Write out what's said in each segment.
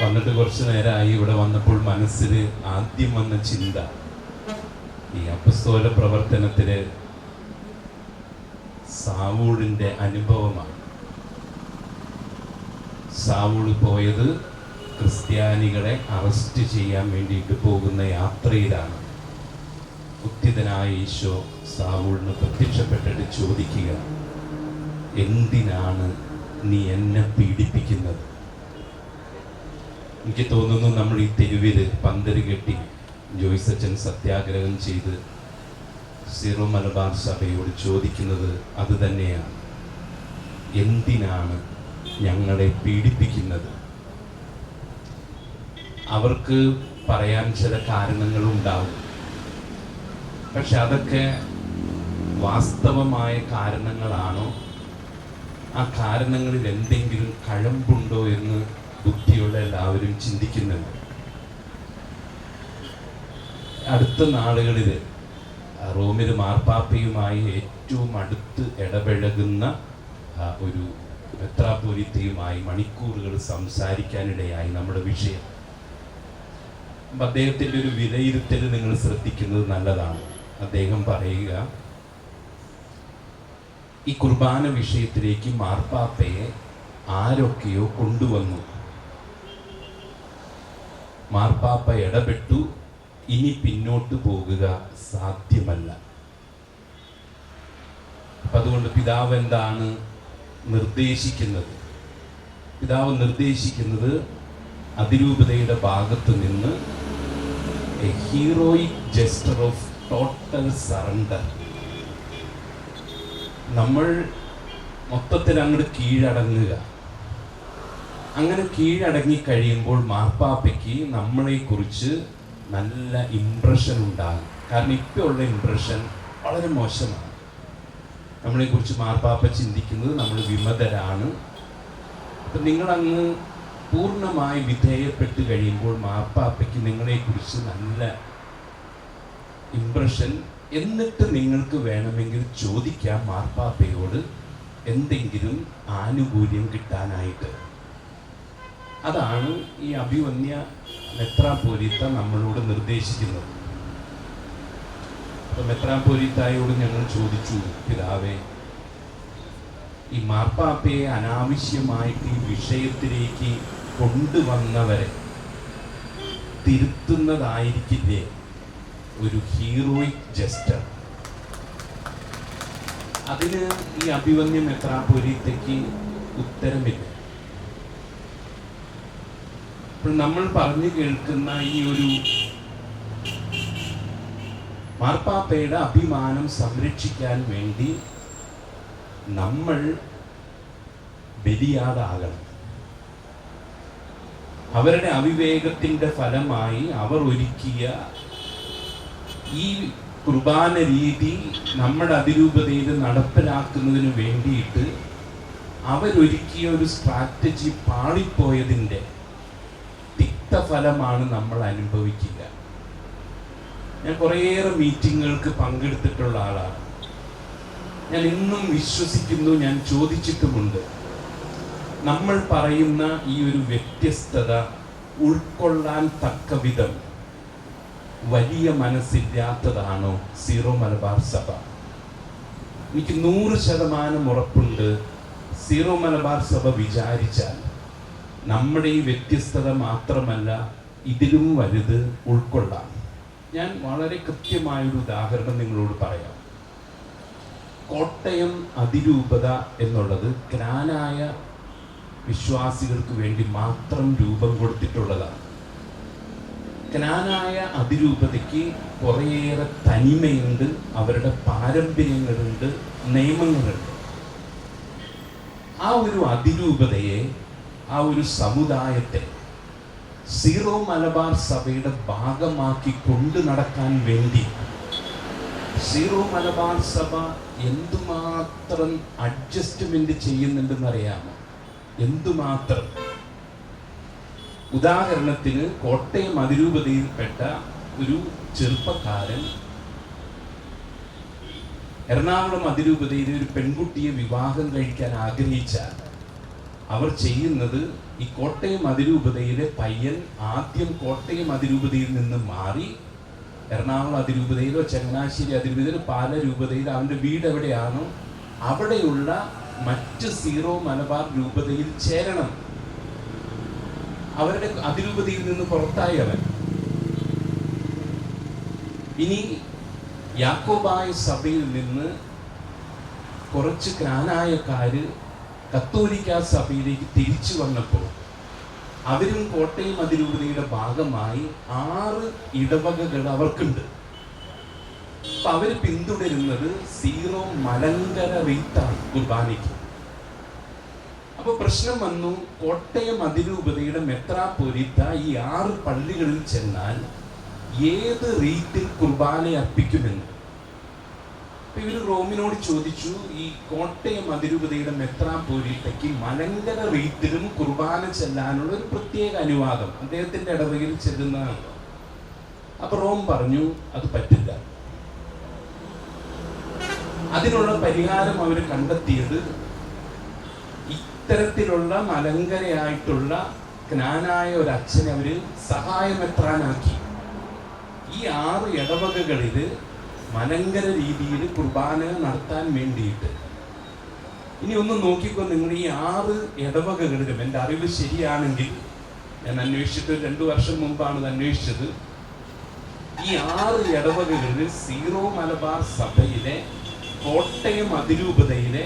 വന്നിട്ട് കുറച്ച് നേരമായി ഇവിടെ വന്നപ്പോൾ മനസ്സിൽ ആദ്യം വന്ന ചിന്ത ഈ അപ്പസ്തോല പ്രവർത്തനത്തിൽ സാവൂളിന്റെ അനുഭവമാണ്. സാവൂൾ പോയത് ക്രിസ്ത്യാനികളെ അറസ്റ്റ് ചെയ്യാൻ വേണ്ടിയിട്ട് പോകുന്ന യാത്രയിലാണ്. ഉത്തിതനായ ഈശോ സാവൂളിന് പ്രത്യക്ഷപ്പെട്ടിട്ട് ചോദിക്കുക എന്തിനാണ് നീ എന്നെ പീഡിപ്പിക്കുന്നത്? എനിക്ക് തോന്നുന്നു നമ്മൾ ഈ തെരുവിൽ പന്തരി കെട്ടി ജോയ്സച്ചൻ സത്യാഗ്രഹം ചെയ്ത് സീറോ മലബാർ സഭയോട് ചോദിക്കുന്നത് അത് തന്നെയാണ്. എന്തിനാണ് ഞങ്ങളെ പീഡിപ്പിക്കുന്നത്? അവർക്ക് പറയാൻ ചില കാരണങ്ങളുണ്ടാവും. പക്ഷെ അതൊക്കെ വാസ്തവമായ കാരണങ്ങളാണോ? ആ കാരണങ്ങളിൽ എന്തെങ്കിലും കഴമ്പുണ്ടോ എന്ന് ബുദ്ധിയുള്ള എല്ലാവരും ചിന്തിക്കുന്നുണ്ട്. അടുത്ത നാളുകളിൽ റോമിൽ മാർപ്പാപ്പയുമായി ഏറ്റവും അടുത്ത് ഇടപഴകുന്ന ഒരു മെത്രാപോലിത്തയുമായി മണിക്കൂറുകൾ സംസാരിക്കാനിടയായി നമ്മുടെ വിഷയം. അപ്പം അദ്ദേഹത്തിന്റെ ഒരു വിലയിരുത്തൽ നിങ്ങൾ ശ്രദ്ധിക്കുന്നത് നല്ലതാണ്. അദ്ദേഹം പറയുക ഈ കുർബാന വിഷയത്തിലേക്ക് മാർപ്പാപ്പയെ ആരൊക്കെയോ കൊണ്ടുവന്നു. മാർപ്പാപ്പ ഇടപെട്ടു. ഇനി പിന്നോട്ട് പോകുക സാധ്യമല്ല. അപ്പൊ അതുകൊണ്ട് പിതാവ് എന്താണ് നിർദ്ദേശിക്കുന്നത്? പിതാവ് നിർദ്ദേശിക്കുന്നത് അതിരൂപതയുടെ ഭാഗത്ത് നിന്ന് a heroic gesture of total surrender നമ്മൾ മൊത്തത്തിൽ അങ്ങോട്ട് കീഴടങ്ങുക. അങ്ങനെ കീഴടങ്ങി കഴിയുമ്പോൾ മാർപ്പാപ്പയ്ക്ക് നമ്മളെ കുറിച്ച് നല്ല ഇംപ്രഷൻ ഉണ്ടാകും. കാരണം ഇപ്പോൾ ഉള്ള ഇംപ്രഷൻ വളരെ മോശമാണ്. നമ്മളെ കുറിച്ച് മാർപ്പാപ്പ ചിന്തിക്കുന്നത് നമ്മൾ വിമതരാണ്. അപ്പം നിങ്ങളങ്ങ് പൂർണമായി വിധേയപ്പെട്ട് കഴിയുമ്പോൾ മാർപ്പാപ്പയ്ക്ക് നിങ്ങളെക്കുറിച്ച് നല്ല ഇംപ്രഷൻ എന്നിട്ട് നിങ്ങൾക്ക് വേണമെങ്കിൽ ചോദിക്കാം മാർപ്പാപ്പയോട് എന്തെങ്കിലും ആനുകൂല്യം കിട്ടാനായിട്ട്. അതാണ് ഈ അഭിവന്യ മെത്രാപോലിത്ത നമ്മളോട് നിർദ്ദേശിക്കുന്നത്. അപ്പൊ മെത്രാപോലിത്തായോട് ഞങ്ങൾ ചോദിച്ചു പിതാവേ ഈ മാർപ്പാപ്പയെ അനാവശ്യമായിട്ട് ഈ വിഷയത്തിലേക്ക് കൊണ്ടുവന്നവരെ തിരുത്തുന്നതായിരിക്കില്ലേ ഒരു ഹീറോയിക് ജസ്റ്റർ? അതിന് ഈ അഭിവന്യ മെത്രാപോലിത്തയ്ക്ക് ഉത്തരമില്ല. അപ്പോൾ നമ്മൾ പറഞ്ഞു കേൾക്കുന്ന ഈ ഒരു മാർപ്പാപ്പയുടെ അഭിമാനം സംരക്ഷിക്കാൻ വേണ്ടി നമ്മൾ ബലിയാടാകണം. അവരുടെ അവിവേകത്തിന്റെ ഫലമായി അവർ ഒരുക്കിയ ഈ കുർബാന രീതി നമ്മുടെ അതിരൂപതയിൽ നടപ്പിലാക്കുന്നതിന് വേണ്ടിയിട്ട് അവരൊരുക്കിയ ഒരു സ്ട്രാറ്റജി പാളിപ്പോയതിന്റെ തിക്തഫലമാണ് നമ്മൾ അനുഭവിക്കുക. ഞാൻ കുറേയേറെ മീറ്റിങ്ങുകൾക്ക് പങ്കെടുത്തിട്ടുള്ള ആളാണ്. ഞാൻ ഇന്നും വിശ്വസിക്കുന്നു ഞാൻ ചോദിച്ചിട്ടുമുണ്ട്. നമ്മൾ പറയുന്ന ഈ ഒരു വ്യത്യസ്തത ഉൾക്കൊള്ളാൻ തക്ക വിധം വലിയ മനസ്സില്ലാത്തതാണോ സീറോ മലബാർ സഭ? എനിക്ക് നൂറ് ശതമാനം ഉറപ്പുണ്ട് സീറോ മലബാർ സഭ വിചാരിച്ചാൽ. നമ്മുടെ ഈ വ്യത്യസ്തത മാത്രമല്ല ഇതിലും വലുത് ഉൾക്കൊള്ളാം. ഞാൻ വളരെ കൃത്യമായൊരു ഉദാഹരണം നിങ്ങളോട് പറയാം. കോട്ടയം അതിരൂപത എന്നുള്ളത് ഗ്രാനായ വിശ്വാസികൾക്ക് വേണ്ടി മാത്രം രൂപം കൊടുത്തിട്ടുള്ളതാണ്. ജ്ഞാനായ അതിരൂപതയ്ക്ക് കുറേയേറെ തനിമയുണ്ട് അവരുടെ പാരമ്പര്യങ്ങളുണ്ട് നിയമങ്ങളുണ്ട്. ആ ഒരു അതിരൂപതയെ ആ ഒരു സമുദായത്തെ സീറോ മലബാർ സഭയുടെ ഭാഗമാക്കി കൊണ്ടു നടക്കാൻ വേണ്ടി സീറോ മലബാർ സഭ എന്തുമാത്രം അഡ്ജസ്റ്റ്മെന്റ് ചെയ്യുന്നുണ്ടെന്ന് അറിയാമോ എന്തുമാത്രം? ഉദാഹരണത്തിന് കോട്ടയം അതിരൂപതയിൽപ്പെട്ട ഒരു ചെറുപ്പക്കാരൻ എറണാകുളം അതിരൂപതയിൽ ഒരു പെൺകുട്ടിയെ വിവാഹം കഴിക്കാൻ ആഗ്രഹിച്ചാൽ അവർ ചെയ്യുന്നത് ഈ കോട്ടയം അതിരൂപതയിലെ പയ്യൻ ആദ്യം കോട്ടയം അതിരൂപതയിൽ നിന്ന് മാറി എറണാകുളം അതിരൂപതയിലോ ചങ്ങനാശ്ശേരി അതിരൂപതയിലോ പാല രൂപതയിലോ അവന്റെ വീട് എവിടെയാണോ അവിടെയുള്ള മറ്റ് സീറോ മലബാർ രൂപതയിൽ ചേരണം. അവരുടെ അതിരൂപതയിൽ നിന്ന് പുറത്തായി അവൻ. ഇനി യാക്കോബായ സഭയിൽ നിന്ന് കുറച്ച് ക്രാനായക്കാര് കത്തോലിക്ക സഭയിലേക്ക് തിരിച്ചു വന്നപ്പോൾ അവരും കോട്ടയം അതിരൂപതയുടെ ഭാഗമായി ആറ് ഇടവകകൾ അവർക്കുണ്ട്. അപ്പൊ അവർ പിന്തുടരുന്നത് സീറോ മലങ്കര റീത്താണ് കുർബാനയ്ക്ക്. അപ്പൊ പ്രശ്നം വന്നു കോട്ടയം അതിരൂപതയുടെ മെത്രാപൊരിത്ത ഈ ആറ് പള്ളികളിൽ ചെന്നാൽ ഏത് റീത്തിൽ കുർബാന അർപ്പിക്കുമെന്ന്? ഇവർ റോമിനോട് ചോദിച്ചു ഈ കോട്ടയം അതിരൂപതയുടെ മെത്രാപ്പൊലിത്തയ്ക്ക് മലങ്കര റീത്തിലും കുർബാന ചെല്ലാനുള്ള ഒരു പ്രത്യേക അനുവാദം അദ്ദേഹത്തിന്റെ ഇടവകയിൽ ചെല്ലുന്നതാണ്. അപ്പൊ റോം പറഞ്ഞു അത് പറ്റില്ല. അതിനുള്ള പരിഹാരം അവർ കണ്ടെത്തിയത് ഇത്തരത്തിലുള്ള മലങ്കരയായിട്ടുള്ള ജ്ഞാനായ ഒരു അച്ഛനെ അവർ സഹായമെത്രാനാക്കി. ഈ ആറ് ഇടവകകളിൽ മലങ്കര രീതിയിൽ കുർബാന നടത്താൻ വേണ്ടിയിട്ട്. ഇനി ഒന്ന് നോക്കിക്കോ നിങ്ങൾ ഈ ആറ് ഇടവകകളിലും എന്റെ അറിവ് ശരിയാണെങ്കിൽ ഞാൻ അന്വേഷിച്ചിട്ട് രണ്ടു വർഷം മുമ്പാണ് ഇത് അന്വേഷിച്ചത്. ഈ ആറ് ഇടവകകളിൽ സീറോ മലബാർ സഭയിലെ കോട്ടയം അതിരൂപതയിലെ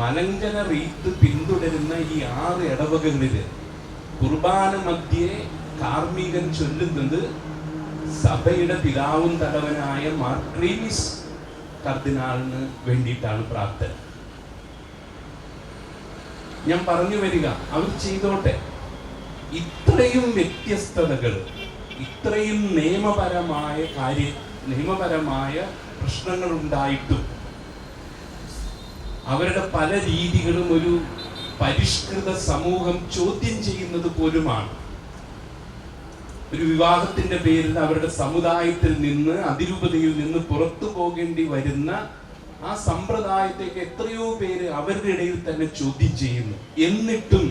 മലങ്കര റീത്ത് പിന്തുടരുന്ന ഈ ആറ് ഇടവകകളിൽ കുർബാന മധ്യേ കാർമികൻ ചൊല്ലുന്നത് സഭയുടെ പിതാവും തലവനായ മാർക്രീമിസ് കർദിനാളിന് വേണ്ടിയിട്ടാണ് പ്രാർത്ഥന. ഞാൻ പറഞ്ഞു വരിക അവർ ചെയ്തോട്ടെ. ഇത്രയും വ്യത്യസ്തതകൾ ഇത്രയും നിയമപരമായ കാര്യ നിയമപരമായ പ്രശ്നങ്ങൾ ഉണ്ടായിട്ടും അവരുടെ പല രീതികളും ഒരു പരിഷ്കൃത സമൂഹം ചോദ്യം ചെയ്യുന്നത് പോലുമാണ്. ഒരു വിവാഹത്തിന്റെ പേരിൽ അവരുടെ സമുദായത്തിൽ നിന്ന് അതിരൂപതയിൽ നിന്ന് പുറത്തു പോകേണ്ടി വരുന്ന ആ സമ്പ്രദായത്തേക്ക് എത്രയോ പേര് അവരുടെ ഇടയിൽ തന്നെ ചോദ്യം ചെയ്യുന്നു. എന്നിട്ടും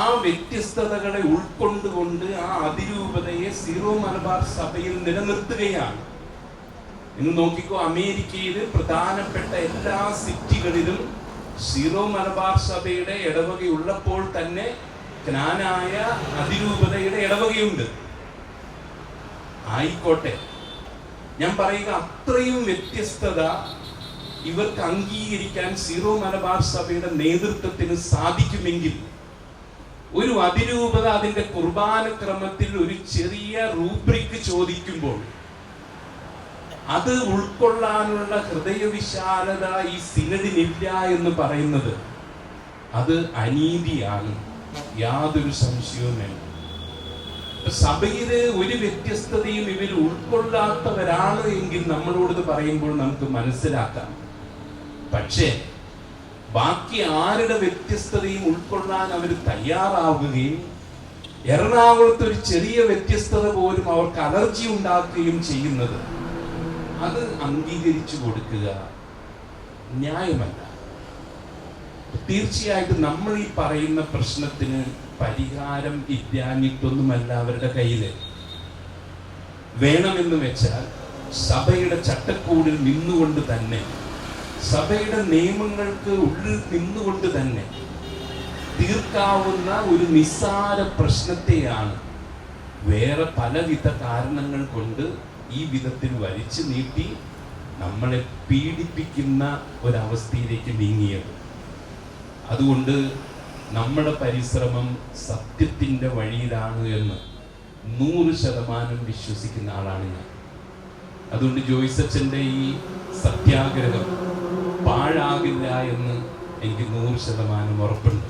ആ വ്യത്യസ്തതകളെ ഉൾക്കൊണ്ടുകൊണ്ട് ആ അതിരൂപതയെ സീറോ മലബാർ സഭയിൽ നിലനിർത്തുകയാണ്. ഇന്ന് നോക്കിക്കോ അമേരിക്കയിൽ പ്രധാനപ്പെട്ട എല്ലാ സിറ്റികളിലും സീറോ മലബാർ സഭയുടെ ഇടവകയുള്ളപ്പോൾ തന്നെ ജ്ഞാനായ അതിരൂപതയുടെ ഇടവകയുണ്ട്. ആയിക്കോട്ടെ. ഞാൻ പറയുക അത്രയും വ്യത്യസ്തത ഇവർക്ക് അംഗീകരിക്കാൻ സീറോ മലബാർ സഭയുടെ നേതൃത്വത്തിന് സാധിക്കുമെങ്കിൽ ഒരു അതിരൂപത അതിന്റെ കുർബാന ക്രമത്തിൽ ഒരു ചെറിയ റൂബ്രിക്ക് ചോദിക്കുമ്പോൾ അത് ഉൾക്കൊള്ളാനുള്ള ഹൃദയവിശാലത ഈ സിനഡിനില്ല എന്ന് പറയുന്നത് അത് അനീതിയാണ്. യാതൊരു സംശയവും സഭയിൽ ഒരു വ്യത്യസ്തതയും ഇവർ ഉൾക്കൊള്ളാത്തവരാണ് എങ്കിൽ നമ്മളോട് പറയുമ്പോൾ നമുക്ക് മനസ്സിലാക്കാം. പക്ഷേ ബാക്കി ആരുടെ വ്യത്യസ്തതയും ഉൾക്കൊള്ളാൻ അവർ തയ്യാറാവുകയും എറണാകുളത്ത് ഒരു ചെറിയ വ്യത്യസ്തത പോലും അവർക്ക് അലർജി ഉണ്ടാക്കുകയും ചെയ്യുന്നത് അത് അംഗീകരിച്ചു കൊടുക്കുക ന്യായമല്ല. തീർച്ചയായിട്ടും നമ്മൾ ഈ പറയുന്ന പ്രശ്നത്തിന് പരിഹാരം ഇല്ലാഞ്ഞിട്ടൊന്നുമല്ല അവരുടെ കയ്യിൽ. വേണമെന്ന് വെച്ചാൽ സഭയുടെ ചട്ടക്കൂടിൽ നിന്നുകൊണ്ട് തന്നെ സഭയുടെ നിയമങ്ങൾക്ക് ഉള്ളിൽ നിന്നുകൊണ്ട് തന്നെ തീർക്കാവുന്ന ഒരു നിസ്സാര പ്രശ്നത്തെയാണ് വേറെ പലവിധ കാരണങ്ങൾ കൊണ്ട് ഈ വിധത്തിൽ വലിച്ചു നീട്ടി നമ്മളെ പീഡിപ്പിക്കുന്ന ഒരവസ്ഥയിലേക്ക് നീങ്ങിയത്. അതുകൊണ്ട് നമ്മുടെ പരിശ്രമം സത്യത്തിന്റെ വഴിയിലാണ് എന്ന് നൂറ് ശതമാനം വിശ്വസിക്കുന്ന ആളാണ് ഞാൻ. അതുകൊണ്ട് ജോയിസച്ചന്റെ ഈ സത്യാഗ്രഹം പാഴാകില്ല എന്ന് എനിക്ക് നൂറ് ശതമാനം ഉറപ്പുണ്ട്.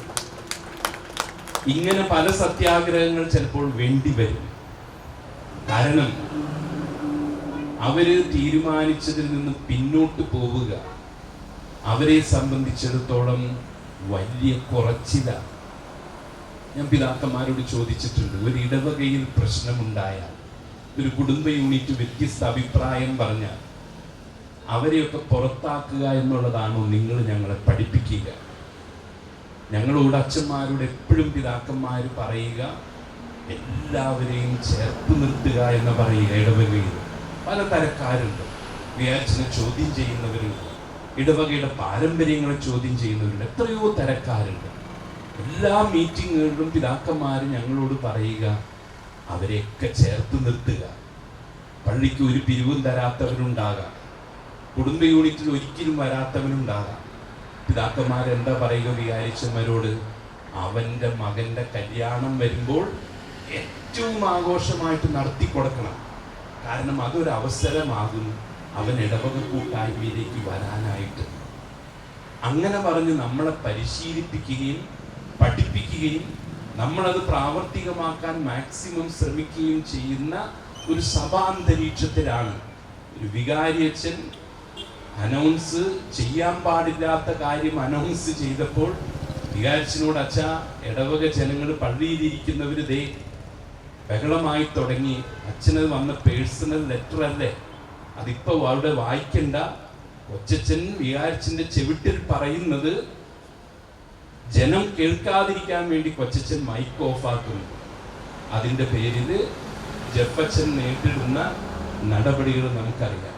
ഇങ്ങനെ പല സത്യാഗ്രഹങ്ങൾ ചിലപ്പോൾ വേണ്ടി വരും. കാരണം അവർ തീരുമാനിച്ചതിൽ നിന്ന് പിന്നോട്ട് പോവുക. അവരെ സംബന്ധിച്ചിടത്തോളം വലിയ കുറച്ചില. ഞാൻ പിതാക്കന്മാരോട് ചോദിച്ചിട്ടുണ്ട് ഒരു ഇടവകയിൽ പ്രശ്നമുണ്ടായാൽ ഒരു കുടുംബ യൂണിറ്റ് വ്യത്യസ്ത അഭിപ്രായം പറഞ്ഞാൽ അവരെയൊക്കെ പുറത്താക്കുക എന്നുള്ളതാണോ നിങ്ങൾ ഞങ്ങളെ പഠിപ്പിക്കുക? ഞങ്ങളോട് അച്ഛന്മാരോട് എപ്പോഴും പിതാക്കന്മാർ പറയുക എല്ലാവരെയും ചേർത്ത് നിർത്തുക എന്ന് പറയുക ഇടവകയിൽ. പല തരക്കാരുണ്ട് വിയാച്ചിനെ ചോദ്യം ചെയ്യുന്നവരുണ്ട്. ഇടവകയുടെ പാരമ്പര്യങ്ങളെ ചോദ്യം ചെയ്യുന്നവരുണ്ട്. എത്രയോ തരക്കാരുണ്ട്. എല്ലാ മീറ്റിങ്ങുകളിലും പിതാക്കന്മാർ ഞങ്ങളോട് പറയുക അവരെയൊക്കെ ചേർത്ത് നിർത്തുക. പള്ളിക്ക് ഒരു പിരിവും തരാത്തവരുണ്ടാകാം. കുടുംബ യൂണിറ്റിൽ ഒരിക്കലും വരാത്തവനുണ്ടാകാം പിതാക്കന്മാർ എന്താ പറയുക വികാരിച്ചന്മാരോട് അവന്റെ മകന്റെ കല്യാണം വരുമ്പോൾ ഏറ്റവും ആഘോഷമായിട്ട് നടത്തി കൊടുക്കണം കാരണം അതൊരു അവസരമാകും അവൻ ഇടവക കൂട്ടായ്മയിലേക്ക് വരാനായിട്ട്. അങ്ങനെ പറഞ്ഞ് നമ്മളെ പരിശീലിപ്പിക്കുകയും പഠിപ്പിക്കുകയും നമ്മളത് പ്രാവർത്തികമാക്കാൻ മാക്സിമം ശ്രമിക്കുകയും ചെയ്യുന്ന ഒരു സഭാന്തരീക്ഷത്തിലാണ്. ഒരു വികാരിയച്ഛൻ അനൗൺസ് ചെയ്യാൻ പാടില്ലാത്ത കാര്യം അനൗൺസ് ചെയ്തപ്പോൾ വികാരിച്ചനോട് അച്ഛ ഇടവക ജനങ്ങൾ പള്ളിയിലിരിക്കുന്നവർ ദേ ബഹളമായി തുടങ്ങി. അച്ഛനത് വന്ന പേഴ്സണൽ ലെറ്റർ അല്ലേ? അതിപ്പോ അവിടെ വായിക്കണ്ട. കൊച്ചച്ഛൻ വികാരിച്ചന്റെ ചെവിട്ടിൽ പറയുന്നത് ജനം കേൾക്കാതിരിക്കാൻ വേണ്ടി കൊച്ചച്ഛൻ മൈക്ക് ഓഫ് ആക്കുന്നു. അതിന്റെ പേരിൽ ജപ്പച്ചൻ നേരിടുന്ന നടപടികൾ നമുക്കറിയാം.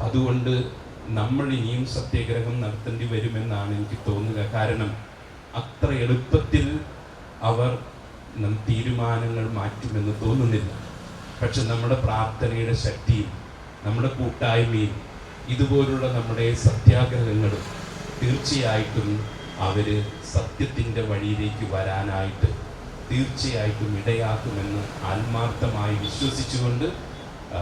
അതുകൊണ്ട് നമ്മൾ ഇനിയും സത്യാഗ്രഹം നടത്തേണ്ടി വരുമെന്നാണ് എനിക്ക് തോന്നുക. കാരണം അത്ര എളുപ്പത്തിൽ അവർ തീരുമാനങ്ങൾ മാറ്റുമെന്ന് തോന്നുന്നില്ല. പക്ഷെ നമ്മുടെ പ്രാർത്ഥനയുടെ ശക്തിയും നമ്മുടെ കൂട്ടായ്മയും ഇതുപോലുള്ള നമ്മുടെ സത്യാഗ്രഹങ്ങളും തീർച്ചയായിട്ടും അവർ സത്യത്തിന്റെ വഴിയിലേക്ക് വരാനായിട്ട് തീർച്ചയായിട്ടും ഇടയാക്കുമെന്ന് ആത്മാർത്ഥമായി വിശ്വസിച്ചുകൊണ്ട് ആ,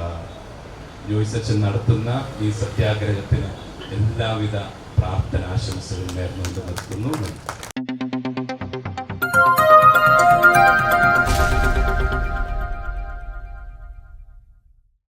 ജോയ്സ് അച്ഛൻ നടത്തുന്ന ഈ സത്യാഗ്രഹത്തിന് എല്ലാവിധ പ്രാർത്ഥനാശംസകളും നേർന്നുകൊണ്ട് നിർത്തുന്നു.